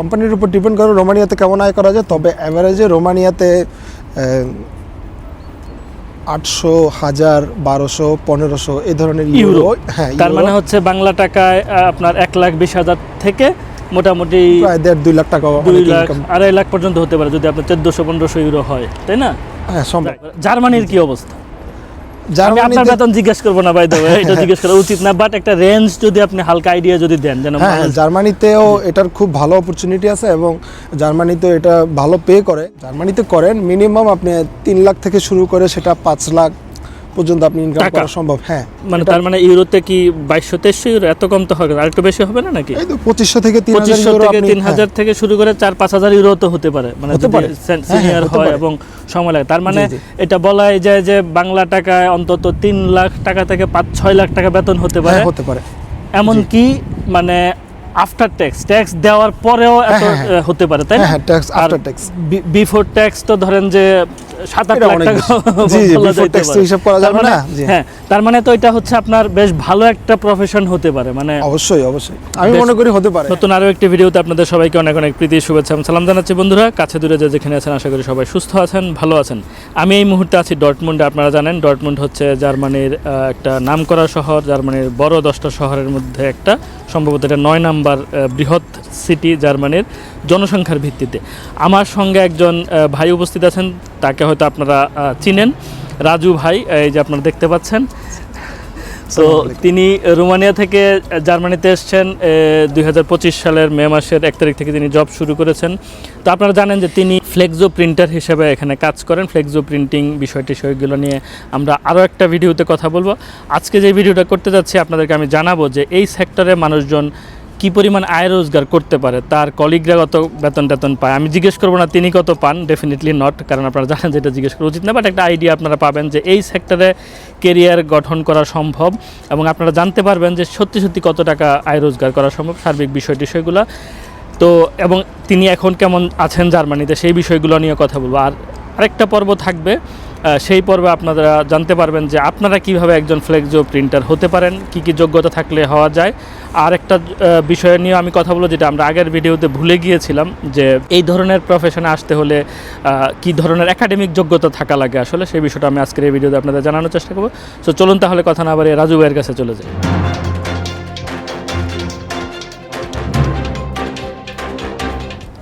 কোম্পানির উপর ডিপেন্ড করে রোমানিয়াতে কেমন আয় করা যায় তবে অ্যাভারেজে রোমানিয়াতে আটশো হাজার বারোশো পনেরোশো এই ধরনের ইউরো। ইউরো। হ্যাঁ তার মানে হচ্ছে বাংলা টাকায় আপনার এক লাখ বিশ হাজার থেকে মোটামুটি প্রায় দেড় দুই লাখ টাকা দুই লাখ আড়াই লাখ পর্যন্ত হতে পারে যদি আপনার চোদ্দশো পনেরোশো ইউরো হয় তাই না? হ্যাঁ সম্ভব। জার্মানির কি অবস্থা? আমি আপনার বেতন জিজ্ঞেস করব না ভাই ওয়ে এটা জিজ্ঞেস করা উচিত না বাট একটা রেঞ্জ যদি আপনি হালকা আইডিয়া যদি দেন যেন হ্যাঁ হ্যাঁ, জার্মানিতেও এটার খুব ভালো অপরচুনিটি আছে এবং জার্মানিতে এটা ভালো পে করে। জার্মানিতে করেন মিনিমাম আপনি তিন লাখ থেকে শুরু করে সেটা পাঁচ লাখ পর্যন্ত আপনি ইনকাম করা সম্ভব হ্যাঁ। মানে তার মানে ইউরোতে কি বাইশশো তেইশশো ইউরো? এত কম তো হবে আরেকটু বেশি হবে না নাকি? এই তো পঁচিশশো থেকে তিন পঁচিশশো থেকে তিন হ্যাঁ, হাজার থেকে শুরু করে চার পাঁচ হাজার ইউরো তো হতে পারে মানে পারে। হ্যাঁ, হ্যাঁ, সিনিয়র হয় এবং সময় লাগে। তার মানে। এটা বলাই যায় যে বাংলা টাকায় অন্তত তিন লাখ টাকা থেকে পাঁচ ছয় লাখ টাকা বেতন হতে পারে। হ্যাঁ হতে পারে। এমন কি মানে আফটার ট্যাক্স ট্যাক্স দেওয়ার পরেও এত হ্যাঁ, হ্যাঁ। হতে পারে তাই না? হ্যাঁ হ্যাঁ tax after tax before tax তো ধরেন যে সাত আট লাখ টাকা জি। হিসাব করা যাবে মানে- না, হ্যাঁ তার মানে তো এটা হচ্ছে আপনার বেশ ভালো একটা প্রফেশন হতে পারে মানে অবশ্যই অবশ্যই। আমি মনে করি হতে পারে। নতুন আরও একটি ভিডিওতে আপনাদের সবাইকে অনেক অনেক প্রীতি শুভেচ্ছা এবং সালাম জানাচ্ছি বন্ধুরা। কাছে দূরে যে যেখানে আছেন আশা করি সবাই সুস্থ আছেন ভালো আছেন। আমি এই মুহূর্তে আছি ডটমুন্ডে আপনারা জানেন। ডটমুন্ড হচ্ছে জার্মানির একটা নামকরা শহর জার্মানির বড় দশটা শহরের মধ্যে একটা সম্ভবত এটা নয় নাম্বার বৃহৎ সিটি জার্মানির জনসংখ্যার ভিত্তিতে। আমার সঙ্গে একজন ভাই উপস্থিত আছেন তাকে হয়তো আপনারা চিনেন। রাজু ভাই এই যে আপনারা দেখতে পাচ্ছেন। তো তিনি রোমানিয়া থেকে জার্মানিতে এসছেন দুই হাজার পঁচিশ সালের মে মাসের এক তারিখ থেকে তিনি জব শুরু করেছেন। তো আপনারা জানেন যে তিনি ফ্লেক্সো প্রিন্টার হিসেবে এখানে কাজ করেন। ফ্লেক্সো প্রিন্টিং বিষয় টিষয়গুলো নিয়ে আমরা আরও একটা ভিডিওতে কথা বলব। আজকে যে ভিডিওটা করতে যাচ্ছি আপনাদেরকে আমি জানাব যে এই সেক্টরে মানুষজন কি পরিমাণ আয় রোজগার করতে পারে, তার কলিগরা কত বেতন টেতন পায়? আমি জিজ্ঞেস করব না তিনি কত পান ডেফিনেটলি নট কারণ আপনারা জানেন যেটা জিজ্ঞেস করা উচিত না বাট একটা আইডিয়া আপনারা পাবেন যে এই সেক্টরে কেরিয়ার গঠন করা সম্ভব, এবং আপনারা জানতে পারবেন যে সত্যি সত্যি কত টাকা আয় রোজগার করা সম্ভব, সার্বিক বিষয় টিষয়গুলো তো, এবং তিনি এখন কেমন আছেন জার্মানিতে, সেই বিষয়গুলো নিয়ে কথা বলব। আর আরেকটা পর্ব থাকবে সেই পর্বে আপনারা জানতে পারবেন যে আপনারা কীভাবে একজন ফ্লেক্সো প্রিন্টার হতে পারেন, কি কি যোগ্যতা থাকলে হওয়া যায়। আর একটা বিষয় নিয়ে আমি কথা বলব যেটা আমরা আগের ভিডিওতে ভুলে গিয়েছিলাম, যে এই ধরনের প্রফেশনে আসতে হলে কি ধরনের একাডেমিক যোগ্যতা থাকা লাগে আসলে, সেই বিষয়টা আমি আজকের এই ভিডিওতে আপনাদের জানানোর চেষ্টা করব। সো চলুন তাহলে কথা না বাড়িয়ে রাজু ভাইয়ের কাছে চলে যাই।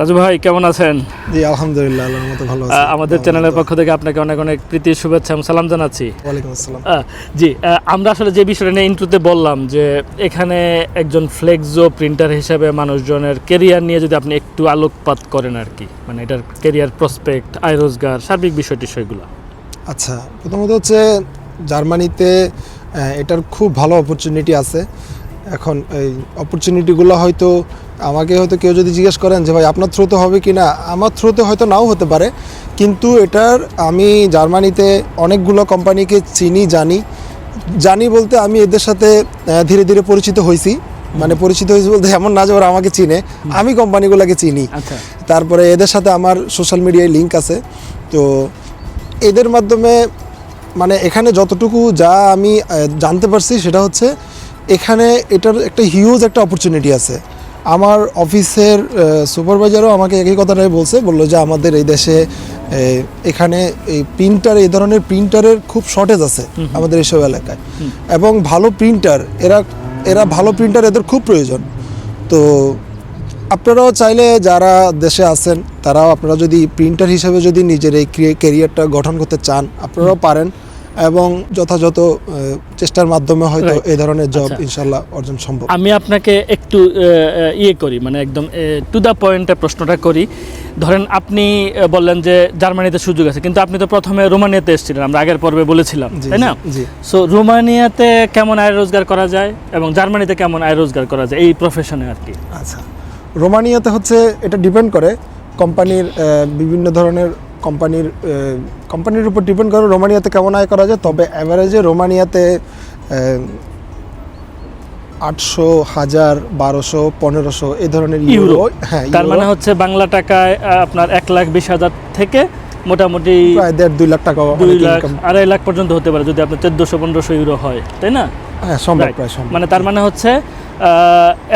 রাজু ভাই কেমন আছেন? জি আলহামদুলিল্লাহ আল্লাহর মতো ভালো আছি। আমাদের চ্যানেলের পক্ষ থেকে আপনাকে অনেক অনেক প্রীতি শুভেচ্ছা এবং সালাম জানাচ্ছি। ওয়ালাইকুম আসসালাম। জি আমরা আসলে যে বিষয়টা নিয়ে ইন্ট্রোতে বললাম যে এখানে একজন ফ্লেক্সো প্রিন্টার হিসেবে মানুষজনের কেরিয়ার নিয়ে যদি আপনি একটু আলোকপাত করেন আর কি মানে এটার কেরিয়ার প্রসপেক্ট আয় রোজগার সার্বিক বিষয় টিষয়গুলো আচ্ছা প্রথমত হচ্ছে জার্মানিতে এটার খুব ভালো অপরচুনিটি আছে। এখন এই অপরচুনিটিগুলো হয়তো আমাকে হয়তো কেউ যদি জিজ্ঞেস করেন যে ভাই আপনার থ্রুতে হবে কি না আমার থ্রুতে হয়তো নাও হতে পারে। কিন্তু এটার আমি জার্মানিতে অনেকগুলো কোম্পানিকে চিনি জানি। জানি বলতে আমি এদের সাথে ধীরে ধীরে পরিচিত হয়েছি। মানে পরিচিত হয়েছি বলতে এমন না যে ওরা আমাকে চিনে। আমি কোম্পানিগুলোকে চিনি। আচ্ছা। তারপরে এদের সাথে আমার সোশ্যাল মিডিয়ায় লিঙ্ক আছে। তো এদের মাধ্যমে মানে এখানে যতটুকু যা আমি জানতে পারছি সেটা হচ্ছে এখানে এটার একটা হিউজ একটা অপরচুনিটি আছে। আমার অফিসের সুপারভাইজারও আমাকে একই কথাটাই বলছে বলল যে আমাদের এই দেশে এখানে এই প্রিন্টার এই ধরনের প্রিন্টারের খুব শর্টেজ আছে আমাদের এইসব এলাকায়। এবং ভালো প্রিন্টার এরা এরা ভালো প্রিন্টার এদের খুব প্রয়োজন। তো আপনারাও চাইলে যারা দেশে আছেন তারাও আপনারা যদি প্রিন্টার হিসেবে যদি নিজের এই ক্যারিয়ারটা গঠন করতে চান আপনারাও পারেন। এবং যথাযথ চেষ্টার মাধ্যমে হয়তো. এই ধরনের জব আচ্ছা। ইনশাল্লাহ অর্জন সম্ভব। আমি আপনাকে একটু ইয়ে করি মানে একদম টু দ্য পয়েন্টে প্রশ্নটা করি। ধরেন আপনি বললেন যে জার্মানিতে সুযোগ আছে কিন্তু আপনি তো প্রথমে রোমানিয়াতে এসেছিলেন আমরা আগের পর্বে বলেছিলাম তাই না? সো রোমানিয়াতে কেমন আয় রোজগার করা যায় এবং জার্মানিতে কেমন আয় রোজগার করা যায় এই প্রফেশনে আর কি? আচ্ছা। রোমানিয়াতে হচ্ছে এটা ডিপেন্ড করে কোম্পানির বিভিন্ন ধরনের কোম্পানির কোম্পানির উপর ডিপেন্ড করে রোমানিয়াতে কেমন আয় করা যায় তবে অ্যাভারেজে রোমানিয়াতে আটশো হাজার বারোশো পনেরোশো এই ধরনের ইউরো। হ্যাঁ তার মানে হচ্ছে বাংলা টাকায় আপনার এক লাখ বিশ হাজার থেকে মোটামুটি প্রায় দেড় দুই লাখ টাকা দুই লাখ আড়াই লাখ পর্যন্ত হতে পারে যদি আপনার চোদ্দোশো পনেরোশো ইউরো হয় তাই না? হ্যাঁ সম্ভব প্রায় সম্ভব। মানে তার মানে হচ্ছে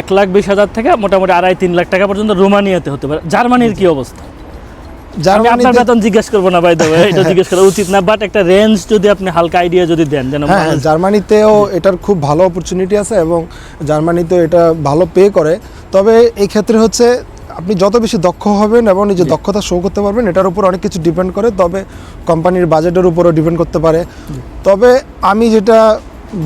এক লাখ বিশ হাজার থেকে মোটামুটি আড়াই তিন লাখ টাকা পর্যন্ত রোমানিয়াতে হতে পারে। জার্মানির কি অবস্থা? আমি আপনার বেতন জিজ্ঞেস করব না ভাই দেবে এটা জিজ্ঞেস করা উচিত না বাট একটা রেঞ্জ যদি আপনি হালকা আইডিয়া যদি দেন যেন হ্যাঁ জার্মানিতেও এটার খুব ভালো অপরচুনিটি আছে এবং জার্মানিতেও এটা ভালো পে করে। তবে এই ক্ষেত্রে হচ্ছে আপনি যত বেশি দক্ষ হবেন এবং নিজের দক্ষতা শো করতে পারবেন এটার উপর অনেক কিছু ডিপেন্ড করে তবে কোম্পানির বাজেটের উপরও ডিপেন্ড করতে পারে। তবে আমি যেটা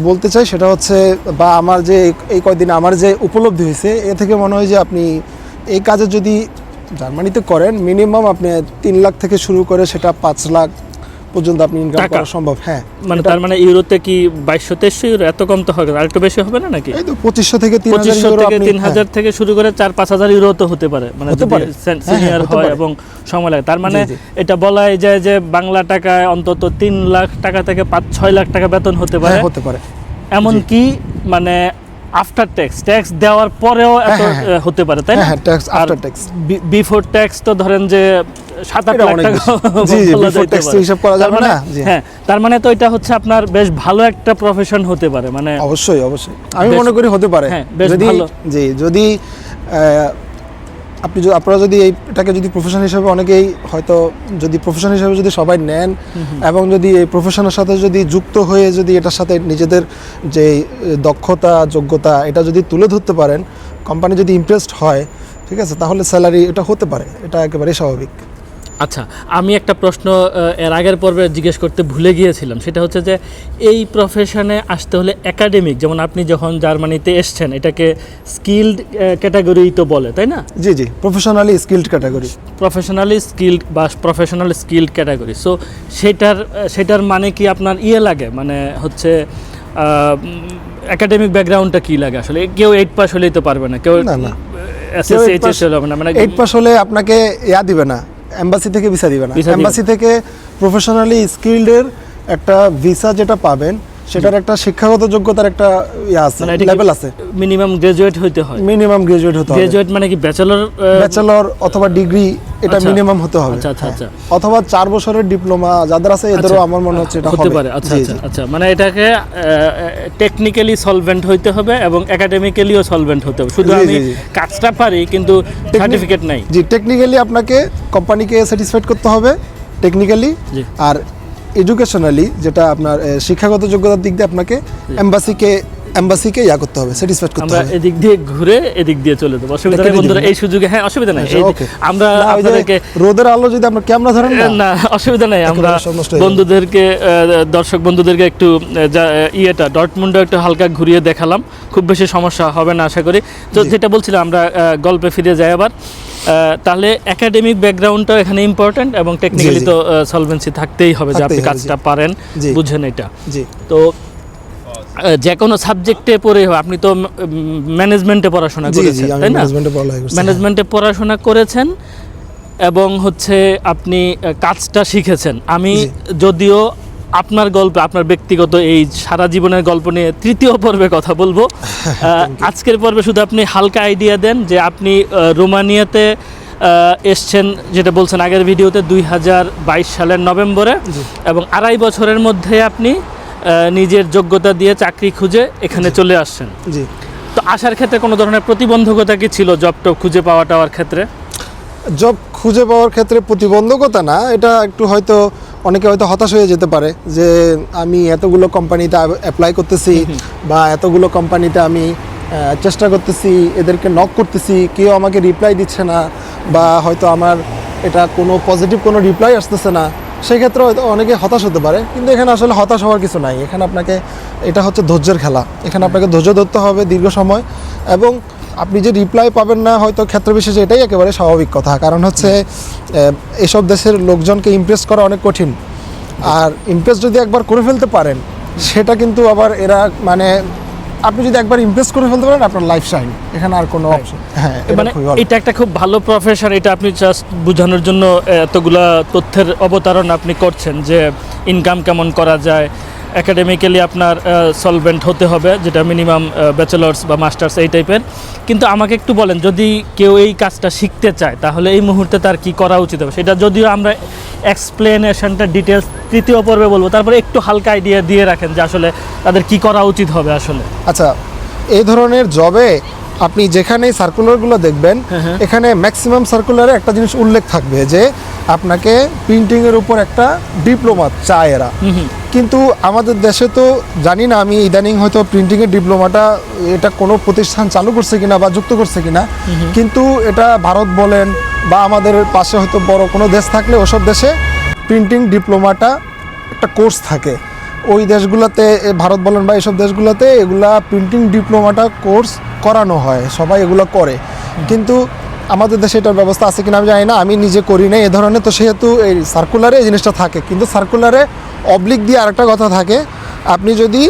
বলতে চাই সেটা হচ্ছে বা আমার যে এই- কয়দিন আমার যে উপলব্ধি হয়েছে এ থেকে মনে হয় যে আপনি এই কাজে যদি জার্মানিতে করেন মিনিমাম আপনি তিন লাখ থেকে শুরু করে সেটা পাঁচ লাখ পর্যন্ত আপনি ইনকাম করা সম্ভব হ্যাঁ। মানে তার মানে ইউরোতে কি বাইশশো তেইশশো ইউরো এত কম তো হবে আর একটু বেশি হবে না নাকি? এই তো পঁচিশশো থেকে তিন পঁচিশশো থেকে তিন হ্যাঁ, হাজার থেকে শুরু করে চার পাঁচ হাজার ইউরো তো হতে পারে মানে পারে। হ্যাঁ, হ্যাঁ, সিনিয়র হয় এবং সময় লাগে। তার মানে। এটা বলাই যায় যে বাংলা টাকায় অন্তত তিন লাখ টাকা থেকে পাঁচ ছয় লাখ টাকা বেতন হতে পারে। হতে পারে। এমন কি মানে আফটার ট্যাক্স ট্যাক্স দেওয়ার পরেও এত হ্যাঁ, হ্যাঁ। আহ, হতে পারে তাই না? হ্যাঁ হ্যাঁ tax after tax before tax তো ধরেন যে সাত আট লাখ টাকা জি। হিসাব করা যাবে মানে- না, হ্যাঁ তার মানে তো এটা হচ্ছে আপনার বেশ ভালো একটা প্রফেশন হতে পারে মানে অবশ্যই অবশ্যই। আমি মনে করি হতে পারে। হ্যাঁ, বেশ ভালো। জি যদি আপনি আপনারা যদি এই এটাকে যদি প্রফেশন হিসেবে অনেকেই হয়তো যদি প্রফেশন হিসেবে যদি সবাই নেন এবং যদি এই প্রফেশনের সাথে যদি যুক্ত হয়ে যদি এটার সাথে নিজেদের যে দক্ষতা, যোগ্যতা, এটা যদি তুলে ধরতে পারেন কোম্পানি যদি ইমপ্রেসড হয়, ঠিক আছে, তাহলে স্যালারি এটা হতে পারে। এটা একেবারেই স্বাভাবিক। আচ্ছা আমি একটা প্রশ্ন এর আগের পর্বে জিজ্ঞেস করতে ভুলে গিয়েছিলাম। সেটা হচ্ছে যে এই প্রফেশনে আসতে হলে একাডেমিক যেমন আপনি যখন জার্মানিতে এসছেন এটাকে স্কিল্ড ক্যাটাগরি তো বলে তাই না? জি জি professionally skilled category professionally skilled বা প্রফেশনাল স্কিল্ড ক্যাটাগরি সো সেটার সেটার মানে কি আপনার ইয়ে লাগে? মানে হচ্ছে একাডেমিক ব্যাকগ্রাউন্ডটা কি লাগে আসলে? কেউ এইট পাস হলেই তো পারবে না কেউ না, মানে এইট পাস হলে আপনাকে ইয়া দিবে না। এম্বাসি থেকে ভিসা দিবে না। এম্বাসি থেকে প্রফেশনালি স্কিল্ডের একটা ভিসা যেটা পাবেন সেটার একটা শিক্ষাগত যোগ্যতার একটা ইয়া আছে মানে লেভেল আছে। মিনিমাম গ্রাজুয়েট হতে হয়। মিনিমাম গ্রাজুয়েট হতে হবে। গ্রাজুয়েট মানে কি ব্যাচেলর ব্যাচেলর অথবা ডিগ্রি এটা আচ্ছা। মিনিমাম হতে হবে। আচ্ছা, আচ্ছা, হ্যাঁ। আচ্ছা। অথবা চার বছরের ডিপ্লোমা যাদের আছে এদেরও আচ্ছা, আমার মনে হচ্ছে এটা হতে পারে। আচ্ছা আচ্ছা আচ্ছা। মানে এটাকে টেকনিক্যালি সলভেন্ট হইতে হবে এবং একাডেমিক্যালিও সলভেন্ট হতে হবে। শুধু আমি। কাজটা পারি কিন্তু সার্টিফিকেট নাই। জি টেকনিক্যালি আপনাকে কোম্পানিকে স্যাটিসফাইড করতে হবে টেকনিক্যালি আর এডুকেশনালি যেটা আপনার শিক্ষাগত যোগ্যতার দিক দিয়ে আপনাকে এম্বাসিকে এম্বাসিকে ইয়া করতে হবে স্যাটিসফাইড করতে আমরা এদিক দিয়ে ঘুরে এদিক দিয়ে চলে যাব। অসুবিধা নেই বন্ধুরা এই সুযোগে হ্যাঁ অসুবিধা নাই। আচ্ছা. আমরা আপনাদেরকে রোদের আলো যদি আপনার ক্যামেরা ধরেন না। অসুবিধা নেই আমরা। বন্ধুদেরকে দর্শক বন্ধুদেরকে একটু ইয়েটা ডটমুন্ডে একটু হালকা ঘুরিয়ে দেখালাম। খুব বেশি সমস্যা হবে না আশা করি। তো যেটা বলছিলাম আমরা গল্পে ফিরে যাই আবার। তাহলে একাডেমিক ব্যাকগ্রাউন্ডটাও এখানে ইম্পর্টেন্ট এবং টেকনিক্যালি তো সলভেন্সি থাকতেই হবে যে আপনি কাজটা পারেন বুঝেন এটা। তো যে কোনো সাবজেক্টে পড়ে হোক, আপনি তো ম্যানেজমেন্টে পড়াশোনা করেছেন তাই না? ম্যানেজমেন্টে পড়াশোনা করেছেন এবং হচ্ছে আপনি কাজটা শিখেছেন। আমি যদিও আপনার গল্প আপনার ব্যক্তিগত এই সারা জীবনের গল্প নিয়ে তৃতীয় পর্বে কথা বলব। আজকের পর্বে শুধু আপনি হালকা আইডিয়া দেন যে আপনি রোমানিয়াতে এসছেন যেটা বলছেন আগের ভিডিওতে দুই হাজার বাইশ সালের নভেম্বরে এবং আড়াই বছরের মধ্যে আপনি নিজের যোগ্যতা দিয়ে চাকরি খুঁজে এখানে চলে আসছেন। জি। তো আসার ক্ষেত্রে কোনো ধরনের প্রতিবন্ধকতা কি ছিল জব টব খুঁজে পাওয়া টাওয়ার ক্ষেত্রে? জব খুঁজে পাওয়ার ক্ষেত্রে প্রতিবন্ধকতা না এটা একটু হয়তো অনেকে হয়তো হতাশ হয়ে যেতে পারে যে আমি এতগুলো কোম্পানিতে অ্যাপ্লাই করতেছি বা এতগুলো কোম্পানিতে আমি চেষ্টা করতেছি এদেরকে নক করতেছি কেউ আমাকে রিপ্লাই দিচ্ছে না বা হয়তো আমার এটা কোনো পজিটিভ কোনো রিপ্লাই আসতেছে না। সেক্ষেত্রে হয়তো অনেকে হতাশ হতে পারে, কিন্তু এখানে আসলে হতাশ হওয়ার কিছু নাই। এখানে আপনাকে, এটা হচ্ছে ধৈর্যের খেলা। এখানে আপনাকে ধৈর্য ধরতে হবে দীর্ঘ সময় এবং আপনি যে রিপ্লাই পাবেন না, হয়তো ক্ষেত্র বিশেষে এটাই একেবারে স্বাভাবিক কথা। কারণ হচ্ছে এসব দেশের লোকজনকে ইমপ্রেস করা অনেক কঠিন। আর ইমপ্রেস যদি একবার করে ফেলতে পারেন, সেটা কিন্তু আবার এরা মানে আপনি যদি একবার ইমপ্রেস করে ফেলতে পারেন আপনার লাইফ শাইন এখানে আর কোনো অপশন হ্যাঁ মানে এটা একটা খুব ভালো প্রফেশন এটা আপনি জাস্ট বোঝানোর জন্য এতগুলা তথ্যের অবতারণ আপনি করছেন যে ইনকাম কেমন করা যায় একাডেমিক্যালি আপনার সলভেন্ট হতে হবে যেটা মিনিমাম ব্যাচেলার্স বা মাস্টার্স এই টাইপের কিন্তু আমাকে একটু বলেন যদি কেউ এই কাজটা শিখতে চায় তাহলে এই মুহূর্তে তার কি করা উচিত হবে? সেটা যদিও আমরা এক্সপ্লেনেশনটা ডিটেলস তৃতীয় পর্বে বলব তারপরে একটু হালকা আইডিয়া দিয়ে রাখেন যে আসলে তাদের কি করা উচিত হবে আসলে। আচ্ছা এই ধরনের জবে আপনি যেখানে সার্কুলারগুলো দেখবেন হ্যাঁ, হ্যাঁ। এখানে ম্যাক্সিমাম সার্কুলারে একটা জিনিস উল্লেখ থাকবে যে আপনাকে প্রিন্টিংয়ের উপর একটা ডিপ্লোমা চায় এরা। হুম হুম। কিন্তু আমাদের দেশে তো জানি না আমি ইদানিং হয়তো প্রিন্টিংয়ের ডিপ্লোমাটা এটা কোনো প্রতিষ্ঠান চালু করছে কিনা বা যুক্ত করছে কিনা কিন্তু এটা ভারত বলেন বা আমাদের পাশে হয়তো বড় কোনো দেশ থাকলে ওসব দেশে প্রিন্টিং ডিপ্লোমাটা একটা কোর্স থাকে। ওই দেশগুলোতে ভারত বলেন বা এইসব দেশগুলোতে এগুলা প্রিন্টিং ডিপ্লোমাটা কোর্স করানো হয় সবাই এগুলো করে। কিন্তু আমাদের দেশে এটার ব্যবস্থা আছে কিনা আমি জানি না, আমি নিজে করি না এ ধরনের। তো সেহেতু এই সার্কুলারে এই জিনিসটা থাকে। কিন্তু সার্কুলারে অবলিক দিয়ে আরেকটা কথা থাকে, আপনি যদি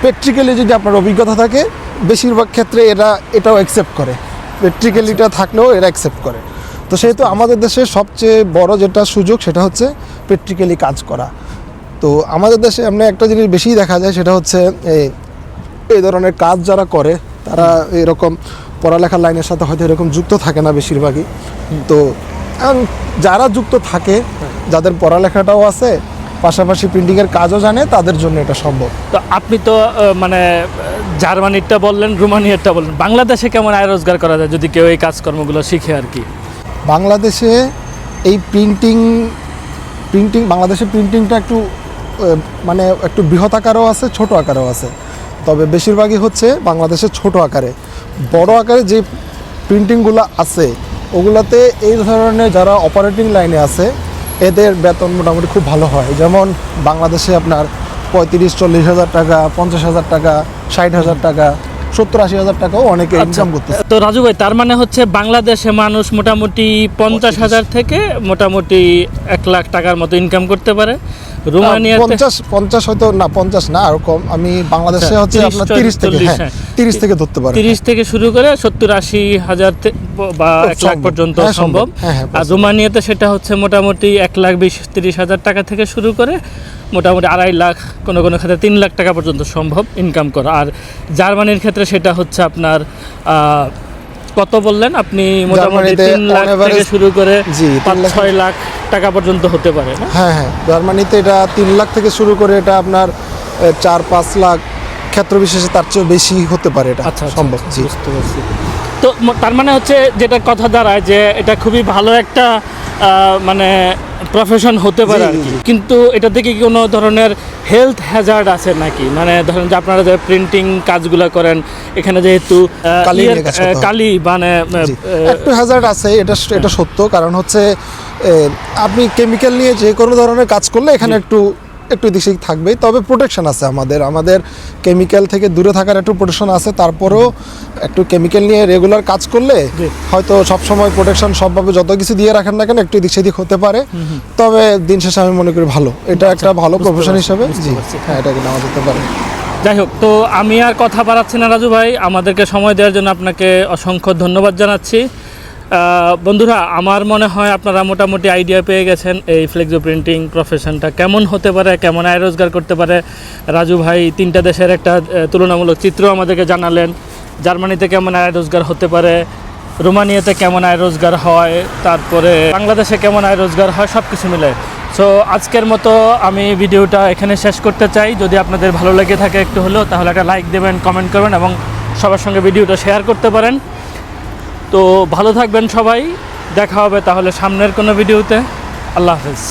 প্র্যাকটিক্যালি যদি আপনার অভিজ্ঞতা থাকে, বেশিরভাগ ক্ষেত্রে এরা এটাও অ্যাকসেপ্ট করে। প্র্যাকটিক্যালিটা থাকলেও এরা অ্যাকসেপ্ট করে। তো সেহেতু আমাদের দেশে সবচেয়ে বড় যেটা সুযোগ, সেটা হচ্ছে প্র্যাকটিক্যালি কাজ করা। তো আমাদের দেশে এমনি একটা জিনিস বেশি দেখা যায়, সেটা হচ্ছে এই এই ধরনের কাজ যারা করে, তারা এরকম পড়ালেখার লাইনের সাথে হয়তো এরকম যুক্ত থাকে না বেশিরভাগই। তো যারা যুক্ত থাকে যাদের পড়ালেখাটাও আছে পাশাপাশি প্রিন্টিংয়ের কাজও জানে তাদের জন্য এটা সম্ভব। তো আপনি তো মানে জার্মানিরটা বললেন রোমানিয়ারটা বললেন। বাংলাদেশে কেমন আয় রোজগার করা যায় যদি কেউ এই কাজকর্মগুলো শিখে আর কি? বাংলাদেশে এই প্রিন্টিং প্রিন্টিং বাংলাদেশে প্রিন্টিংটা একটু মানে একটু বৃহৎ আকারও আছে ছোট আকারও আছে। তবে বেশিরভাগই হচ্ছে বাংলাদেশে ছোট আকারে। বড় আকারে যে প্রিন্টিংগুলো আছে ওগুলাতে এই ধরনের যারা অপারেটিং লাইনে আছে এদের বেতন মোটামুটি খুব ভালো হয়। যেমন বাংলাদেশে আপনার পঁয়ত্রিশ চল্লিশ হাজার টাকা পঞ্চাশ হাজার টাকা ষাট হাজার টাকা সত্তর আশি হাজার টাকাও অনেকে ইনকাম করতেছে। তো রাজু ভাই তার মানে হচ্ছে বাংলাদেশে মানুষ মোটামুটি পঞ্চাশ হাজার থেকে মোটামুটি এক লাখ টাকার মতো ইনকাম করতে পারে। রোমানিয়াতে পঞ্চাশ পঞ্চাশ হয়তো না পঞ্চাশ না আরও কম। আমি বাংলাদেশে আচ্ছা, হচ্ছে আপনার চল্লিশ, তিরিশ থেকে হ্যাঁ। তিরিশ থেকে ধরতে তিরিশ থেকে শুরু করে সত্তর আশি হাজার বা এক লাখ পর্যন্ত হ্যাঁ, সম্ভব। হ্যাঁ, আর রোমানিয়াতে সেটা হচ্ছে মোটামুটি এক লাখ বিশ তিরিশ হাজার টাকা থেকে শুরু করে মোটামুটি আড়াই লাখ কোনো কোনো ক্ষেত্রে তিন লাখ টাকা পর্যন্ত সম্ভব ইনকাম করা। আর জার্মানির ক্ষেত্রে সেটা হচ্ছে আপনার আহ, কত বললেন? আপনি মোটামুটি তিন লাখ থেকে শুরু করে পাঁচ ছয় লাখ টাকা পর্যন্ত হতে পারে না? হ্যাঁ হ্যাঁ। জার্মানিতে এটা তিন লাখ থেকে শুরু করে এটা আপনার চার পাঁচ লাখ ক্ষেত্র বিশেষে তার চেয়ে বেশি হতে পারে এটা আচ্ছা আচ্ছা, সম্ভব জি। বুঝতে পারছি। তো তার মানে হচ্ছে যেটা কথা দাঁড়ায় যে এটা খুবই ভালো একটা মানে প্রফেশন হতে পারে আর কি। কিন্তু এটা থেকে কোনো ধরনের হেলথ হ্যাজার্ড আছে নাকি? মানে ধরেন যে আপনারা যে প্রিন্টিং কাজগুলো করেন এখানে যেহেতু কালি হয়। মানে একটু হ্যাজার্ড আছে এটা এটা সত্য কারণ হচ্ছে আপনি কেমিক্যাল নিয়ে যে কোনো ধরনের কাজ করলে এখানে একটু একটু সেদিক থাকবেই। তবে প্রোটেকশন আছে আমাদের। আমাদের কেমিক্যাল থেকে দূরে থাকার একটু প্রোটেকশন আছে। তারপরেও একটু কেমিক্যাল নিয়ে রেগুলার কাজ করলে। হয়তো সবসময় প্রোটেকশন সবভাবে যত কিছু দিয়ে রাখেন না কেন একটু দিক সেদিক হতে পারে। তবে দিন শেষে আমি মনে করি ভালো। এটা একটা ভালো প্রফেশন হিসেবে। জি হ্যাঁ। এটা নেওয়া যেতে পারে। যাই হোক তো আমি আর কথা বাড়াচ্ছি না রাজু ভাই। আমাদেরকে সময় দেওয়ার জন্য আপনাকে অসংখ্য ধন্যবাদ জানাচ্ছি। বন্ধুরা, আমার মনে হয় আপনারা মোটামুটি আইডিয়া পেয়ে গেছেন এই ফ্লেক্সো প্রিন্টিং প্রফেশনটা কেমন হতে পারে, কেমন আয় রোজগার করতে পারে? রাজু ভাই, তিনটা দেশের একটা তুলনামূলক চিত্র আমাদেরকে জানালেন। জার্মানিতে কেমন আয় রোজগার হতে পারে? রোমানিয়াতে কেমন আয় রোজগার হয়? তারপরে বাংলাদেশে কেমন আয় রোজগার হয়? সব কিছু মিলে। সো আজকের মতো আমি ভিডিওটা এখানে শেষ করতে চাই। যদি আপনাদের ভালো লেগে থাকে একটু হলেও, তাহলে একটা লাইক দেবেন কমেন্ট করবেন এবং সবার সঙ্গে ভিডিওটা শেয়ার করতে পারেন। তো ভালো থাকবেন সবাই। দেখা হবে তাহলে সামনের কোনো ভিডিওতে। আল্লাহ হাফেজ।